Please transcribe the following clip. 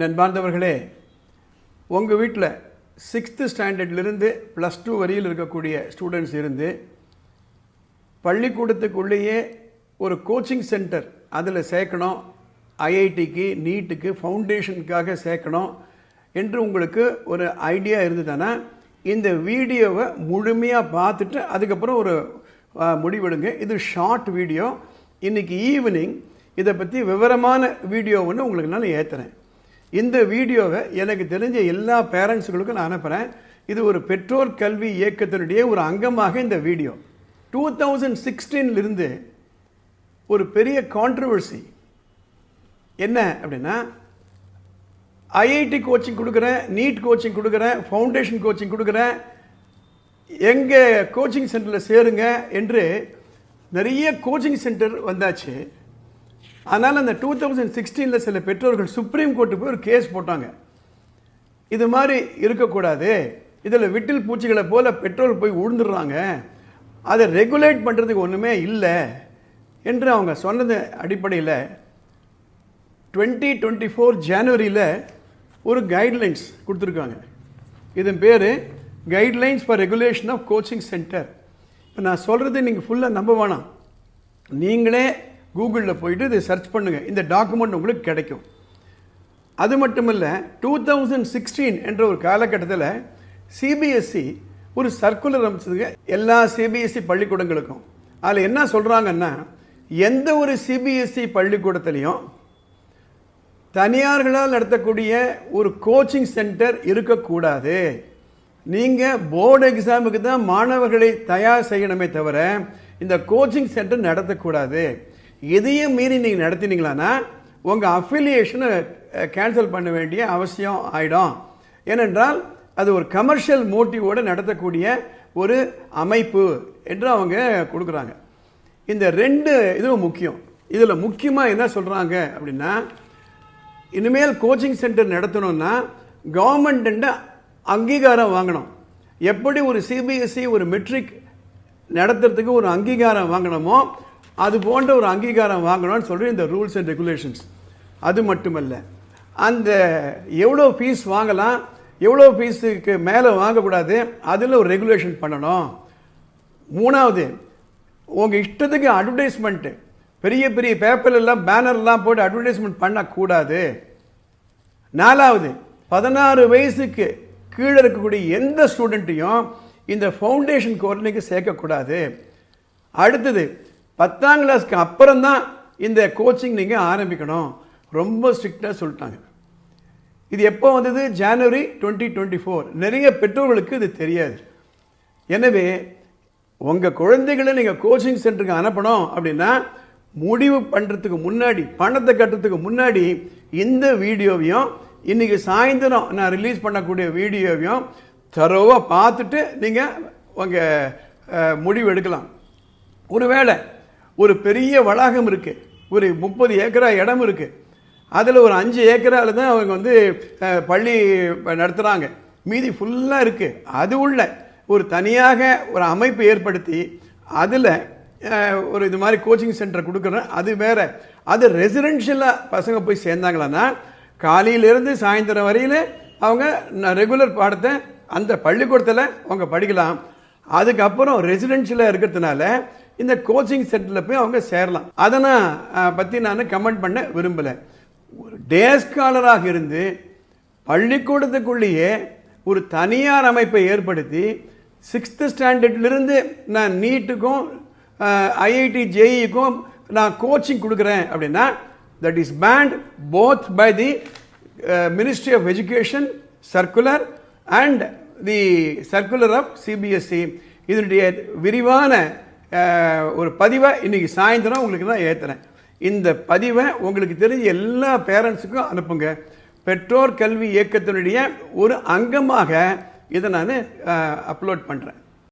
நண்பார்ந்தவர்களே உங்கள் வீட்டில் sixth ஸ்டாண்டர்ட்லேருந்து plus two வரையில் இருக்கக்கூடிய ஸ்டூடெண்ட்ஸ் இருந்து பள்ளிக்கூடத்துக்குள்ளேயே ஒரு கோச்சிங் சென்டர் அதில் சேர்க்கணும் ஐஐடிக்கு நீட்டுக்கு ஃபவுண்டேஷனுக்காக சேர்க்கணும் என்று உங்களுக்கு ஒரு ஐடியா இருந்ததுன்னா இந்த வீடியோவை முழுமையாக பார்த்துட்டு அதுக்கப்புறம் ஒரு முடிவெடுங்க. இது ஷார்ட் வீடியோ. இன்னைக்கு ஈவினிங் இதை பற்றி விவரமான வீடியோ ஒன்று உங்களுக்கு நான் ஏற்றுறேன் இந்த வீடியோவை எனக்கு தெரிஞ்ச எல்லா பேரண்ட்ஸுகளுக்கும் நான் அனுப்புகிறேன் இது ஒரு பெற்றோர் கல்வி இயக்கத்தினுடைய ஒரு அங்கமாக இந்த வீடியோ. டூ தௌசண்ட் சிக்ஸ்டீன்லேருந்து ஒரு பெரிய கான்ட்ரவர்சி என்ன அப்படின்னா ஐஐடி கோச்சிங் கொடுக்குறேன் நீட் கோச்சிங் கொடுக்குறேன் ஃபவுண்டேஷன் கோச்சிங் கொடுக்குறேன் எங்கள் கோச்சிங் சென்டரில் சேருங்க என்று நிறைய கோச்சிங் சென்டர் வந்தாச்சு. அதனால் அந்த டூ தௌசண்ட் சிக்ஸ்டீனில் சில பெற்றோர்கள் சுப்ரீம் கோர்ட்டு போய் ஒரு கேஸ் போட்டாங்க. இது மாதிரி இருக்கக்கூடாது. இதில் விட்டில் பூச்சிகளை போல் பெட்ரோல் போய் உழுந்துடுறாங்க. அதை ரெகுலேட் பண்ணுறதுக்கு ஒன்றுமே இல்லை என்று அவங்க சொன்னது அடிப்படையில் டுவெண்ட்டி டுவெண்ட்டி ஃபோர் ஜனவரியில் ஒரு கைட்லைன்ஸ் கொடுத்துருக்காங்க. இதன் பேர் guidelines for regulation of coaching centre இப்போ நான் சொல்கிறது நீங்கள் ஃபுல்லாக நம்ப வேணாம். நீங்களே கூகுளில் போயிட்டு இதை சர்ச் பண்ணுங்கள் இந்த டாக்குமெண்ட் உங்களுக்கு கிடைக்கும். அது மட்டும் இல்லை டூ தௌசண்ட் சிக்ஸ்டீன் என்ற ஒரு காலகட்டத்தில் சிபிஎஸ்சி ஒரு சர்க்குலர் அமைச்சதுங்க. எல்லா சிபிஎஸ்சி பள்ளிக்கூடங்களுக்கும். அதில் என்ன சொல்கிறாங்கன்னா எந்த ஒரு சிபிஎஸ்சி பள்ளிக்கூடத்துலேயும் தனியார்களால் நடத்தக்கூடிய ஒரு கோச்சிங் சென்டர் இருக்கக்கூடாது. நீங்கள் போர்டு எக்ஸாமுக்கு தான் மாணவர்களை தயார் செய்யணுமே தவிர இந்த கோச்சிங் சென்டர் நடத்தக்கூடாது. இதையும் மீறி நீங்கள் நடத்தினீங்களான்னா உங்கள் அஃபிலியேஷனை கேன்சல் பண்ண வேண்டிய அவசியம் ஆயிடும். ஏனென்றால் அது ஒரு கமர்ஷியல் மோட்டிவோடு நடத்தக்கூடிய ஒரு அமைப்பு என்று அவங்க கொடுக்குறாங்க. இந்த ரெண்டு இதுவும் முக்கியம். இதில் முக்கியமாக என்ன சொல்கிறாங்க அப்படின்னா இனிமேல் கோச்சிங் சென்டர் நடத்தணும்னா கவர்மெண்ட்டு அங்கீகாரம் வாங்கணும். எப்படி ஒரு சிபிஎஸ்சி ஒரு மெட்ரிக் நடத்துறதுக்கு ஒரு அங்கீகாரம் வாங்கணுமோ அது போன்ற ஒரு அங்கீகாரம் வாங்கணும்னு சொல்லி இந்த ரூல்ஸ் அண்ட் ரெகுலேஷன்ஸ் அது மட்டுமல்ல அந்த எவ்வளோ ஃபீஸ் வாங்கலாம் எவ்வளோ ஃபீஸுக்கு மேலே வாங்கக்கூடாது அதில் ஒரு ரெகுலேஷன் பண்ணணும். மூணாவது உங்கள் இஷ்டத்துக்கு அட்வர்டைஸ்மெண்ட்டு பெரிய பெரிய பேப்பர்லாம் பேனர்லாம் போட்டு அட்வர்டைஸ்மெண்ட் பண்ணக்கூடாது. நாலாவது பதினாறு வயசுக்கு கீழே இருக்கக்கூடிய எந்த ஸ்டூடெண்ட்டையும் இந்த ஃபவுண்டேஷன் கோர்ஸுக்கு சேர்க்கக்கூடாது. அடுத்தது பத்தாம் கிளாஸ்க்கு அப்புறம் தான் இந்த கோச்சிங் நீங்கள் ஆரம்பிக்கணும். ரொம்ப ஸ்ட்ரிக்டாக சொல்லிட்டாங்க. இது எப்போ வந்தது? ஜனவரி டுவெண்ட்டி டுவெண்ட்டி ஃபோர் நிறைய பெற்றோர்களுக்கு இது தெரியாது. எனவே உங்கள் குழந்தைகளை நீங்கள் கோச்சிங் சென்டருக்கு அனுப்பணும் அப்படின்னா முடிவு பண்ணுறதுக்கு முன்னாடி பணத்தை கட்டுறதுக்கு முன்னாடி இந்த வீடியோவையும் இன்றைக்கி சாயந்தரம் நான் ரிலீஸ் பண்ணக்கூடிய வீடியோவையும் தரோவாக பார்த்துட்டு நீங்கள் உங்கள் முடிவு எடுக்கலாம். ஒருவேளை ஒரு பெரிய வளாகம் இருக்குது ஒரு முப்பது ஏக்கரா இடம் இருக்குது அதில் ஒரு அஞ்சு ஏக்கரால் தான் அவங்க வந்து பள்ளி நடத்துகிறாங்க மீதி ஃபுல்லாக இருக்குது அது உள்ள ஒரு தனியாக ஒரு அமைப்பு ஏற்படுத்தி அதில் ஒரு இது மாதிரி கோச்சிங் சென்டர் கொடுக்குறேன். அது வேறு. அது ரெசிடென்ஷியலாக பசங்க போய் சேர்ந்தாங்களான்னா காலையிலேருந்து சாயந்தரம் வரையில் அவங்க ரெகுலர் பாடத்தை அந்த பள்ளிக்கூடத்தில் அவங்க படிக்கலாம். அதுக்கப்புறம் ரெசிடென்ஷியலாக இருக்கிறதுனால இந்த கோச்சிங் சென்டரில் போய் அவங்க சேரலாம். அதை நான் பற்றி நான் கமெண்ட் பண்ண விரும்பலை. ஒரு டே ஸ்காலராக இருந்து பள்ளிக்கூடத்துக்குள்ளேயே ஒரு தனியார் அமைப்பை ஏற்படுத்தி சிக்ஸ்த்து ஸ்டாண்டர்ட்லேருந்து நான் நீட்டுக்கும் ஐஐடி ஜேஇக்கும் நான் கோச்சிங் கொடுக்குறேன் அப்படின்னா that is banned both by the ministry of education circular and the circular of CBSE இதனுடைய விரிவான ஒரு பதிவை இன்றைக்கி சாயந்தரம் உங்களுக்கு நான் ஏற்றுறேன் இந்த பதிவை உங்களுக்கு தெரிஞ்ச எல்லா பேரண்ட்ஸுக்கும் அனுப்புங்க. பெற்றோர் கல்வி இயக்கத்தினுடைய ஒரு அங்கமாக இதை நான் அப்லோட் பண்ணுறேன்